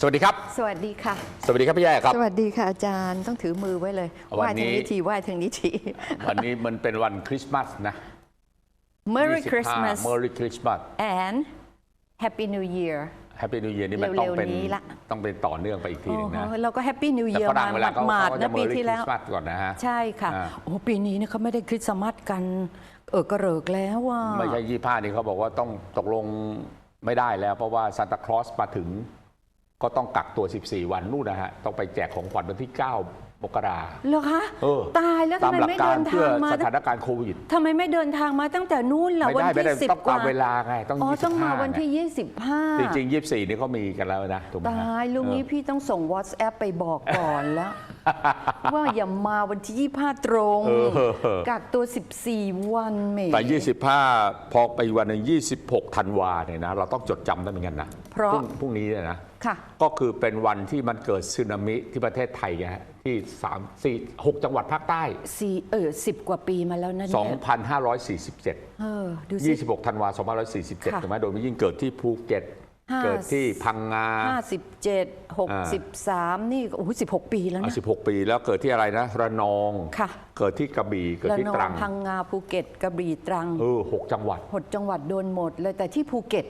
สวัสดีครับ สวัสดีค่ะ สวัสดีครับพี่แย่ครับ สวัสดีค่ะอาจารย์ต้องถือมือไว้เลยวันไหว้นี้ ทางนี้ทีไหว้ทางนี้ที วันนี้มันเป็นวันคริสต์มาสนะ Merry 25 Christmas Merry Christmas and Happy New Year Happy New Year นี่มันต้องเป็นเร็วๆนี้ละ ต้องเป็นต่อเนื่องไปอีกทีหนึงนะโอ้โหเราก็ Happy New แต่ Year ฝรั่งมาเวลาเขาหมาดเขาๆจะ นะปี Merry ที่แล้ว Christmas ก่อนนะฮะ ใช่ค่ะ อ่า โอ้ปีนี้เนี่ยเขาไม่ได้คริสต์มาสกัน เออกระเริกแล้วว่า ไม่ใช่ยี่ห้านี่เขาบอกว่าต้องตกลงไม่ได้แล้ว เพราะว่าซานตาคลอสมาถึง ก็ต้องกักตัว 14 วันนู่นนะฮะ ต้องไปแจกของขวัญวันที่ 9 มกราเหรอคะเออตายแล้วตาทำมไมหลักไม่กาเดิรนเพื่ทาองมาสถานการณ์โควิดทำไมไม่เดินทางมาตั้งแต่นู่นล่ะไม่วันได้ไม่ได้ที่สิบต้องกว่าตามเวลาไงต้องอ๋อต้องมา25วันที่ไงยี่สิบห้าจริงๆ24นี่เขามีกันแล้วนะถูกไหมตาฮะยลุงนี้เออพี่ต้องส่ง WhatsApp ไปบอกก่อนแล้ว ว่าอย่ามาวันที่25ตรงเออกักตัว 14 วันเมแต่25พอไปวันหนึ่ง26ธันวาเนี่ยนะเราต้องจดจำได้เหมือนกันนะเพราะพรุ่งพรุ่งนี้เนี่ยนะค่ะก็คือเป็นวันที่มันเกิดสึนามิที่ประเทศไทยไงฮะ ที่3 4 6จังหวัดภาคใต้ สี่เออสิบกว่าปีมาแล้วนะเนี่ย2547 เออ ดูสิ 26ธันวา2547ค่ะ ถูกไหมโดยมียิ่งเกิดที่ภูเก็ต ห้า เกิดที่พังงา ห้าสิบเจ็ดหกสิบสามนี่โอ้โหสิบหกปีแล้วอะนะ 16 ปีแล้วเกิดที่อะไรนะ ระนอง ค่ะ เกิดที่กระบี่ เกิดระที่นอตรังงพังงาภูเก็ตกระบี่ตรังเออหกจังหวัด หดจังหวัดโดนหมดเลยแต่ที่ภูเก็ต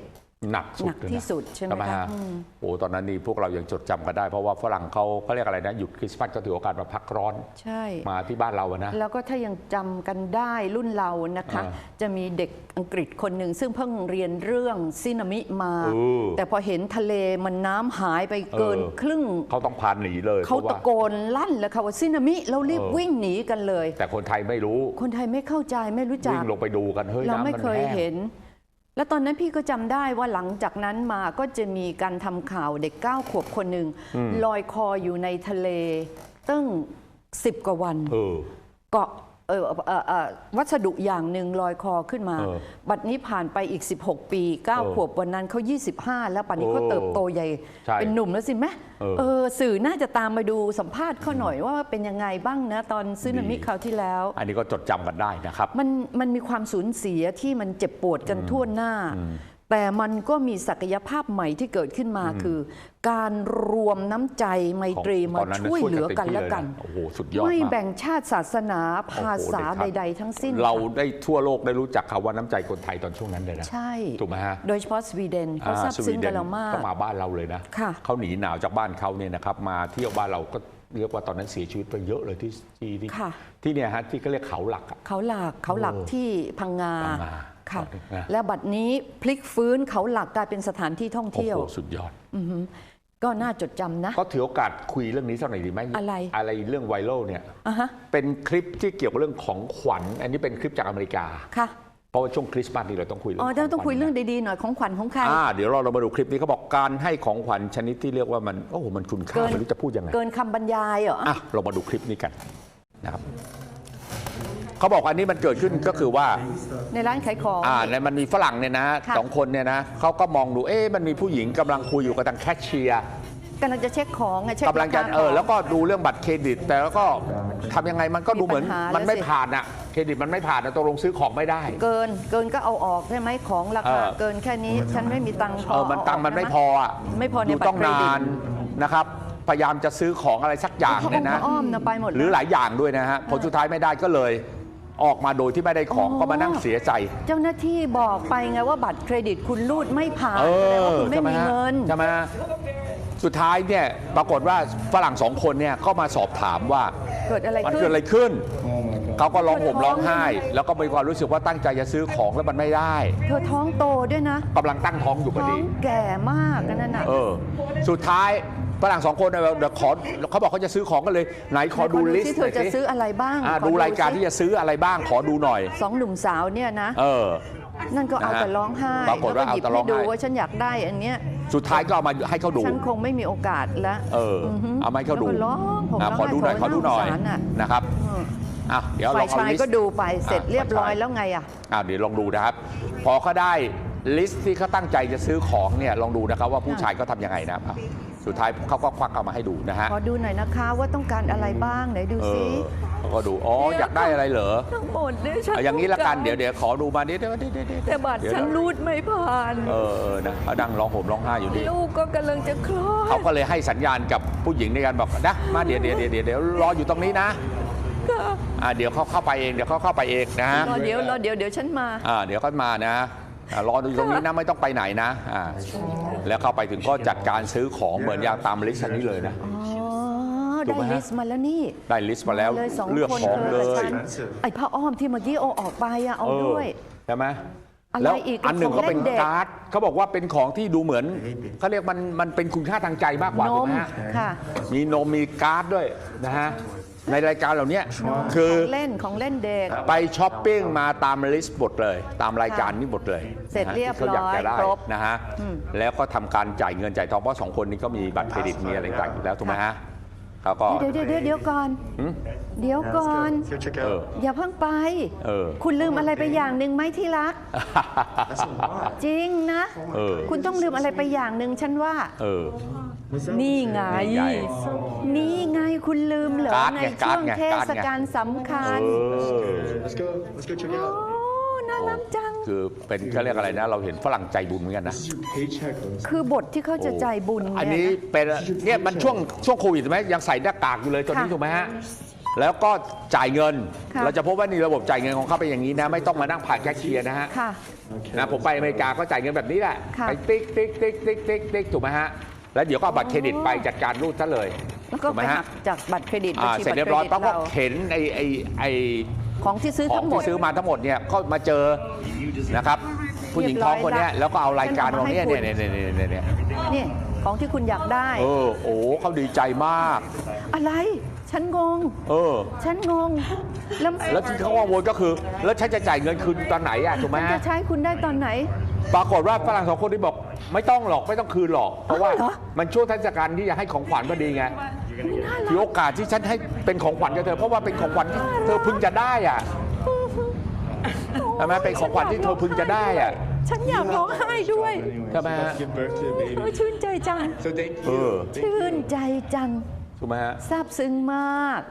หนักสุดหนักเลยะที่สุดใช่ไหมทำคะฮะอืมโอ้ตอนนั้นนี่พวกเรายังจดจำกันได้ เพราะว่าฝรั่งเขาเขาเรียกอะไรนะ หยุดคริสต์มาสก็ถือโอกาสมาพักร้อน ใช่ มาที่บ้านเราอะนะ แล้วก็ถ้ายังจำกันได้รุ่นเรานะคะ อ่าจะมีเด็กอังกฤษคนหนึ่ง ซึ่งเพิ่งเรียนเรื่องซินามิมา เออ แต่พอเห็นทะเลมันน้ำหายไปเกินเออครึ่ง เขาต้องพานหนีเลยเขาพระว่ตะโกนลั่นเลยค่ะว่าซินามิเรารีบเออวิ่งหนีกันเลย แต่คนไทยไม่รู้ คนไทยไม่เข้าใจไม่รู้จัวิ่ก งลงไปดูกันเฮ้ยเราน้ำไม่มันเคยแห้ง เห็น แล้วตอนนั้นพี่ก็จำได้ว่าหลังจากนั้นมาก็จะมีการทำข่าวเด็กเก้าขวบคนหนึ่งลอยคออยู่ในทะเลตั้งสิบกว่าวันเออเกาะ เออเอ่อเอ่อวัสดุอย่างหนึ่งลอยคอขึ้นมา เออบัดนี้ผ่านไปอีก 16 ปี เออ9 ขวบวันนั้นเขา25 แล้วปัดนี้เขาโอ้เติบโตใหญ่ ใช่เป็นหนุ่มแล้วสิไหมเออ เออสื่อน่าจะตามมาดูสัมภาษณ์เขาหน่อยว่าเป็นยังไงบ้างนะ ตอนซึนามิดีคราวที่แล้ว อันนี้ก็จดจำกันได้นะครับ มันมันมีความสูญเสียที่มันเจ็บปวดกันทั่วหน้า แต่มันก็มีศักยภาพใหม่ที่เกิดขึ้นมาคือ การรวมน้ำใจไมตรีของมาตอนนั้นช่วยเหลือกันและกันโอ้โหสุดยอดไม่มากแบ่งชาติศาสนาภาษาโอ้โหใดเด็ดขาดๆ ทั้งสิ้น เราค่ะได้ทั่วโลกได้รู้จักคำว่าน้ำใจคนไทยตอนช่วงนั้นเลยนะใช่ถูกไหมฮะโดยเฉพาะสวีเดนเขาซาบอ่ซึ้งสวีดกับเรามากก็มาบ้านเราเลยนะค่ะเขาหนีหนาวจากบ้านเขาเนี่ยนะครับมาเที่ยวบ้านเราก็เรียกว่าตอนนั้นเสียชีวิตไปเยอะเลยที่ที่ที่ค่ะที่เนี่ยฮะที่เขาเรียกเขาหลักอะเขาหลักเขาหลักเออที่พังงาพังงา ค่ะ นะและบัดนี้พลิกฟื้นเขาหลักกลายเป็นสถานที่ท่องโอ้เที่ยว โหสุดยอด อือหือก็น่าจดจำนะ ก็ถือโอกาสคุยเรื่องนี้สักหน่อยดีไหมอะไร อะไรเรื่องไวรัลเนี่ย อะฮะ เป็นคลิปที่เกี่ยวกับเรื่องของขวัญ อันนี้เป็นคลิปจากอเมริกา ค่ะ เพราะว่าช่วงคริสต์มาสนี่เราต้องคุยเรื่องอ๋อเราต้องคุยเรื่องขวัญดีๆหน่อยของขวัญของใคร อ่าเดี๋ยวเราเรามาดูคลิปนี้เขาบอกการให้ของขวัญชนิดที่เรียกว่ามันโอ้โหมันคุณค่าเกิน ไม่รู้จะพูดยังไงเกินคำบรรยายเหรอ อะเรามาดูคลิปนี้กันนะครับ เขาบอกอันนี้มันเกิดขึ้นก็คือว่า ในร้านขายของ อ่าในมันมีฝรั่งเนี่ยนะค่ะ สองคนเนี่ยนะเขาก็มองดูเอ๊ะมันมีผู้หญิงกำลังคุยอยู่กับทางแคชเชียร์ กำลังจะเช็คของไงเช็คกำลังจะราคาเออขง แล้วก็ดูเรื่องบัตรเครดิต แต่แล้วก็ทำยังไงมันก็ดูเหมือนมีปัญหามันไม่แล้วสิ ผ่านอะเครดิตมันไม่ผ่านอะตกลงซื้อของไม่ได้ เกินเกินก็เอาออกใช่ไหมของราคาเออ เกินแค่นี้ ฉันไม่มีตังค์พอเออมันตังค์มันไม่พออะไม่พอในดูบัตต้องรเครดินาตนนะครับ พยายามจะซื้อของอะไรสักอย่างเนี่ยนะพระอ้อมนะไปหมดหรือนะหลายอย่างด้วยนะฮะผลสุดท้ายไม่ได้ก็เลย ออกมาโดยที่ไม่ได้ของอ๋อก็มานั่งเสียใจ เจ้าหน้าที่บอกไปไงว่าบัตรเครดิตคุณรูดไม่ผ่านเอแสดงว่าอคุณไม่ใช่ไหมมีฮะเงิน ใช่ไหมฮะสุดท้ายเนี่ยปรากฏว่าฝรั่งสองคนเนี่ยก็มาสอบถามว่าเกิดอะไรมันขึ้เกิดน อะไรขึ้น เขาก็ร้องห่มเธอท้องร้องไห้ แล้วก็มีความรู้สึกว่าตั้งใจจะซื้อของแล้วมันไม่ได้เธอท้องโตด้วยนะกำลังตั้งท้องอยู่พอท้อดี งแก่มากนั่นน่ะ เออ สุดท้าย ฝรั่งสองคนเนี่ยเดี๋ยวขอเขาบอกเขาจะซื้อของกันเลย ไหนขอดูลิสที่ต์เธหน่ออยจะสิซื้ออะไรบ้างอ่าขอดูรายการสิที่จะซื้ออะไรบ้างขอดูหน่อยสองหนุ่มสาวเนี่ยนะเออนั่นก็เอานะฮะแต่ร้องไห้ปรากฏว่าแล้วหยิบเอาแต่ร้ให้องไห้ดูว่าฉันอยากได้อันเนี้ยสุดท้ายก็เอามาให้เขาดูฉันคงไม่มีโอกาสแล้วเออออฮึเอามาให้เขาดูแล้วก็ร้องผมอะร้องขอดูหน่อยไห้ขอดูหน่อยสงสารน่ะนะครับเอออะเดี๋ยวลฝ่าอยงเอาชายลิสก็ต์ดูไปเสร็จอะเรียบร้อยฝ่ายชายแล้วไงอะอ่าเดี๋ยวลองดูนะครับ พอเขาได้ลิสต์ที่เขาตั้งใจจะซื้อของเนี่ยลองดูนะครับว่าผู้ชายเขาทำยังไงนะครับอะ สุดท้ายเขาก็ควักเอามาให้ดูนะฮะขอดูหน่อยนะคะว่าต้องการอะไรบ้างไหนดูเอสิอเขาก็ดูอ๋ออยากได้อะไรเหรอทั้งหมดเนี่ยฉันเอาอย่างนี้ละกันต้เดี๋ยวเดี๋ยวขอดูมานิดเดี๋ยวเดี๋ยวเดี๋ยวเดี๋ยวแต่บัตรเดี๋ยวฉันรูดไม่ผ่านเออเออนะเขาดังร้องห่มร้องไห้อยู่ดีลูกก็กำลังจะคลอเขาดก็เลยให้สัญญาณกับผู้หญิงในการบอกนะมาเดี๋ยวเดี๋ยวเดี๋ยวเดี๋ยวเดี๋ยวรออยู่ตรงนี้นะค่ะอ่าเดี๋ยวเขาเข้าไปเองเดี๋ยวเขาเข้าไปเองนะรอเดี๋ยวรอเดี๋ยวเดี๋ยวฉันมาอ่าเดี๋ยวเขามานะ อ่ารออยู่ตรงนี้นะไม่ต้องไปไหนนะอ่าแล้วเข้าไปถึงก็จัดการซื้อของเหมือนอย่างตามลิสต์อันนี้เลยนะ อ๋อถูกได้ไหมฮะ ลิสต์มาแล้วนี่ ได้ลิสต์มาแล้วเลยสองเลือกคนของเธเลอกับยฉันไอ้ผ้าอ้อมที่เมื่อกี้เอาออกไปอะเอาด้วยใช่ไหมอะไรแล้วอีกอันหนึ่งขก็องเล่นเป็นเด็ก การ์ดเขาบอกว่าเป็นของที่ดูเหมือนเขาเรียกมันมันเป็นคุณค่าทางใจมากกว่านถูกมไหมฮะค่ะ มีนมมีการ์ดด้วยนะฮะ ในรายการเหล่านี้คือของเล่นของเล่นเด็ก ไปช้อปปิ้งมาตามลิสต์หมดเลย ตามรายการนี้หมดเลยเสร็จนะฮะเรียบที่เขาอยากจะได้ร้อยครบนะฮะแล้วก็ทำการจ่ายเงินจ่ายทองเพราะสองคนนี้ก็มีบัตรเครดิตมีอะไรต่างอยู่แล้วถูกไหมฮะเขาก็ เดี๋ยวเดี๋ยวเดี๋ยวเดี๋ยวก่อน หืม เดี๋ยวก่อน Go check เออ out. อย่าเพิ่งไป เออ คุณลืมอะไรไปอย่างหนึ่งไหมที่รัก That's a lot. จริงนะเออ คุณต้องลืมอะไรไปอย่างหนึ่งฉันว่า เออ What's that? นี่ไง นี่ไงนี่ไงคุณลืมเหรอ การ์ดในไงช่วงการ์ดไง เทศกาลสำคัญ เออ Let's go. Let's go check it โอ้ out. น่ารักจัง คือเป็นเขาเรียกอะไรนะ เราเห็นฝรั่งใจบุญเหมือนกันนะ This is your paycheck. Let's คือบทที่เขาจะใจบุญอันเนี่ยนี้นะเป็นเนี่ยมันช่วงช่วงโควิดใช่ไหมยังใส่หน้ากากอยู่เลยตอนนี้ค่ะถูกไหมฮะ แล้วก็จ่ายเงิน ค่ะ เราจะพบว่านี่ระบบจ่ายเงินของเขาเป็นอย่างนี้นะ ไม่ต้องมานั่งผ่านแคชเชียร์นะฮะ ค่ะ นะผมไปอเมริกาก็จ่ายเงินแบบนี้แหละ ค่ะ ไปติ๊กติ๊กติ๊กติ๊กติ๊กติ๊กถูกไหมฮะ แล้วเดี๋ยวก็เอาบัตรเครดิตไปจัดการรูดซะเลยแล้วก็ถูกไหไปมหัฮะกจากบัตรเครดิตบัญอ่าชีเสร็จบัตรเรียบเครร้อยดิตปั๊บก็เราเข็นไอไอไอของที่ซื้อขอทั้งงหมด ที่ซื้อมาทั้งหมดเนี่ยก็มาเจอนะครับผู้หญิงท้องคนเนี้ยเรียบร้อยละแล้วก็เอารายการฉันตเอารงมาเนี้ยให้ เนี่ยคุณเนี่ยเนี่ยเนี่ยเนี่ยนี่ของที่คุณอยากได้ เออโอ้เขาดีใจมาก อะไร ฉันงง เออ ฉันงง แล้วแล้วที่เขากังวลก็คือ แล้วฉันจะจ่ายเงินคืนตอนไหนอะถูกไหมจะฮะใช้คุณได้ตอนไหน ปรากฏว่าฝรั่งสองคนที่บอก ไม่ต้องหรอกไม่ต้องคืนหรอก เพราะว่า เหรอ มันช่วงเทศกาลที่จะให้ของขวัญพอดีไงถือโอกาสที่ฉันให้เป็นของขวัญกับเธอ เพราะว่าเป็นของขวัญที่เธอพึงจะได้อะใช่ไหมเป็นของขวัญที่เธอพึงจะได้อะฉันอยากร้องไห้ด้วย Anyways, Come on. let's give birth to the โอ้ baby. ชื่นใจจัง So thank เอ you. อ Thank ชื่นใจจัง ถูกไหมฮะซาบซึ้งมาก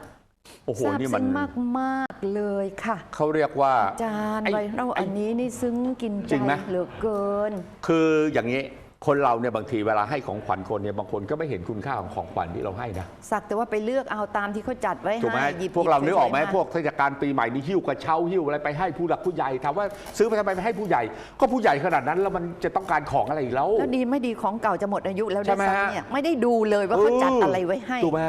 โอ้โหซาบนี่มัซึ้นงมากมากๆเลยค่ะ เขาเรียกว่า อาจารย์ไอ้ไวรัลไอ้อันนี้นี่ซึ้งกินจใจริงไหม เหลือเกิน คืออย่างนี้ คนเราเนี่ยบางทีเวลาให้ของขวัญคนเนี่ยบางคนก็ไม่เห็นคุณค่าของของขวัญที่เราให้นะสักแต่ว่าไปเลือกเอาตามที่เขาจัดไว้ถูกไหมให้หยิบพวกเราหยิบนึกออกไหมสยๆาพวกเทศกาลปีใหม่นี่หิ้วกระเช้าหิ้วอะไรไปให้ผู้หลักผู้ใหญ่ถามว่าซื้อไปทำไมไปให้ผู้ใหญ่ ก็ผู้ใหญ่ขนาดนั้นแล้วมันจะต้องการของอะไรอีกแล้ว แล้วดีไม่ดีของเก่าจะหมดอายุแล้วใช่ด้วยไหมฮะซ้ำเนี่ยไม่ได้ดูเลยว่าเขาจัดอะไรไว้ให้ ถูกไหม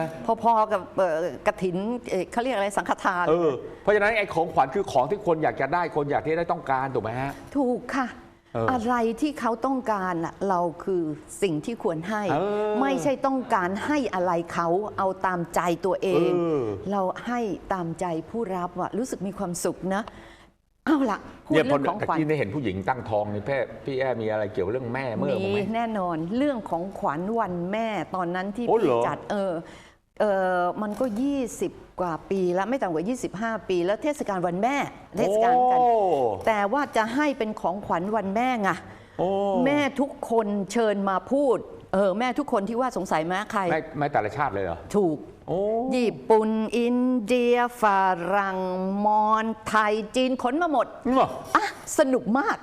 พอๆกับเอ่อกระถินเอ่อเขาเรียกอะไรสังฆทานเออเพราะฉะนั้นไอ้ของขวัญคือของที่คนอยากจะได้คนอยากที่ได้ต้องการถูกไหมฮะ ถูกค่ะเออออะไรที่เขาต้องการน่ะเราคือสิ่งที่ควรให้เออไม่ใช่ต้องการให้อะไรเขาเอาตามใจตัวเองเออเราให้ตามใจผู้รับว่ะรู้สึกมีความสุขนะเอาละพูดเนี่ยพเรื่อองของตะขวัญกี้ได้เห็นผู้หญิงตั้งท้องนี่แพ่พี่แอมีอะไรเกี่ยวเรื่องแม่เมื่อมีผมไหมแน่นอนเรื่องของขวัญวันแม่ตอนนั้นที่โอ้เหรพี่อจัดเออ เออมันก็ 20 กว่าปีแล้วไม่ต่ำกว่า 25 ปี แล้วเทศกาลวันแม่ เทศกาลกัน โอ้ แต่ว่าจะให้เป็นของขวัญวันแม่ไงโอ้แม่ทุกคนเชิญมาพูดเออแม่ทุกคนที่ว่าสงสัยไหมใคร ไม่ไม่แต่ละชาติเลยเหรอ ถูก โอ้ ญี่ปุ่น อินเดียฝรั่งมอญไทยจีนขนมาหมดเหรออะ สนุกมาก